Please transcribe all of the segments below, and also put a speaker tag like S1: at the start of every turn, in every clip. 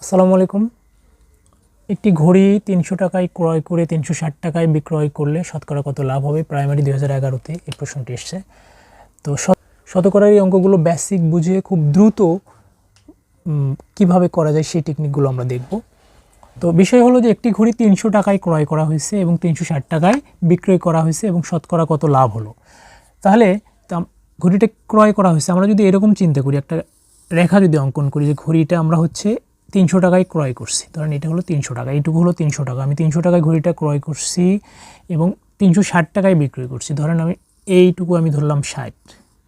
S1: আসসালামু আলাইকুম। একটি ঘড়ি তিনশো টাকায় ক্রয় করে তিনশো ষাট টাকায় বিক্রয় করলে শতকরা কত লাভ হবে? প্রাইমারি দুই হাজার এগারোতে এই প্রশ্নটি এসছে। তো শত- শতকরার এই অঙ্কগুলো বেসিক বুঝে খুব দ্রুত কীভাবে করা যায় সেই টেকনিকগুলো আমরা দেখব। তো বিষয় হলো যে একটি ঘড়ি তিনশো টাকায় ক্রয় করা হয়েছে এবং তিনশো ষাট টাকায় বিক্রয় করা হয়েছে এবং শতকরা কত লাভ হলো? তাহলে ঘড়িটা ক্রয় করা হয়েছে। আমরা যদি এরকম চিন্তা করি, একটা রেখা যদি অঙ্কন করি যে ঘড়িটা আমরা হচ্ছে তিনশো টাকায় ক্রয় করছি। ধরেন এটা হলো তিনশো টাকা, এইটুকু হলো তিনশো টাকা। আমি তিনশো টাকায় ঘড়িটা ক্রয় করছি এবং তিনশো ষাট টাকায় বিক্রয় করছি। ধরেন আমি এইটুকু আমি ধরলাম ষাট,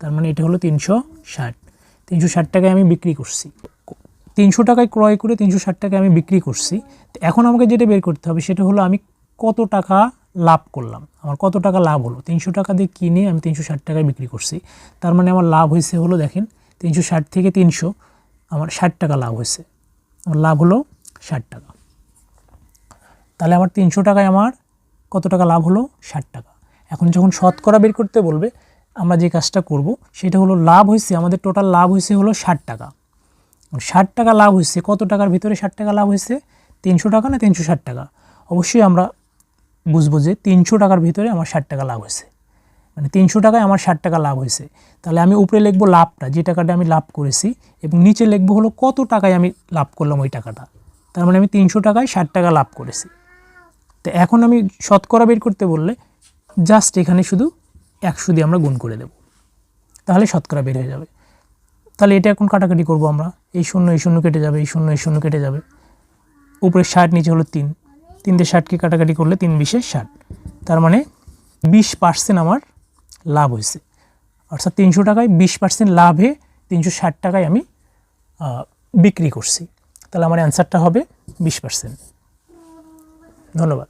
S1: তার মানে এটা হলো তিনশো ষাট। তিনশো ষাট টাকায় আমি বিক্রি করছি। তিনশো টাকায় ক্রয় করে তিনশো ষাট টাকায় আমি বিক্রি করছি। তো এখন আমাকে যেটা বের করতে হবে সেটা হলো আমি কত টাকা লাভ করলাম। আমার কত টাকা লাভ হলো? তিনশো টাকা দিয়ে কিনে আমি তিনশো ষাট টাকায় বিক্রি করছি। তার মানে আমার লাভ হয়েছে হলো দেখেন, তিনশো ষাট থেকে তিনশো, আমার ষাট টাকা লাভ হয়েছে। লাভ হলো ষাট টাকা। তাহলে আমার তিনশো টাকায় আমার কত টাকা লাভ হলো? ষাট টাকা। এখন যখন শতকরা বের করতে বলবে, আমরা যে কাজটা করব, সেটা হলো লাভ হয়েছে আমাদের টোটাল লাভ হয়েছে হলো ষাট টাকা। ষাট টাকা লাভ হয়েছে কত টাকার ভিতরে ষাট টাকা লাভ হয়েছে তিনশো টাকা না তিনশো ষাট টাকা? অবশ্যই আমরা বুঝব যে তিনশো টাকার ভিতরে আমার ষাট টাকা লাভ হয়েছে মানে তিনশো টাকায় আমার ষাট টাকা লাভ হয়েছে। তাহলে আমি উপরে লিখব লাভটা, যে টাকাটা আমি লাভ করেছি, এবং নিচে লিখব হলো কত টাকায় আমি লাভ করলাম ওই টাকাটা। তার মানে আমি তিনশো টাকায় ষাট টাকা লাভ করেছি। তো এখন আমি শতকরা বের করতে বললে জাস্ট এখানে শুধু একশো দিয়ে আমরা গুণ করে দেব। তাহলে শতকরা বের হয়ে যাবে। তাহলে এটা এখন কাটাকাটি করব আমরা। এই শূন্য এই শূন্য কেটে যাবে, এই শূন্য এই শূন্য কেটে যাবে। উপরে ষাট, নিচে হলো তিন। তিন দিয়ে ষাটকে কাটাকাটি করলে তিন বিশে ষাট। তার মানে বিশ পার্সেন্ট আমার লাভ হয়েছে। অর্থাৎ তিনশো টাকায় বিশ পার্সেন্ট লাভে তিনশো ষাট টাকায় আমি বিক্রি করছি। তাহলে আমার অ্যান্সারটা হবে বিশ পার্সেন্ট ধন্যবাদ।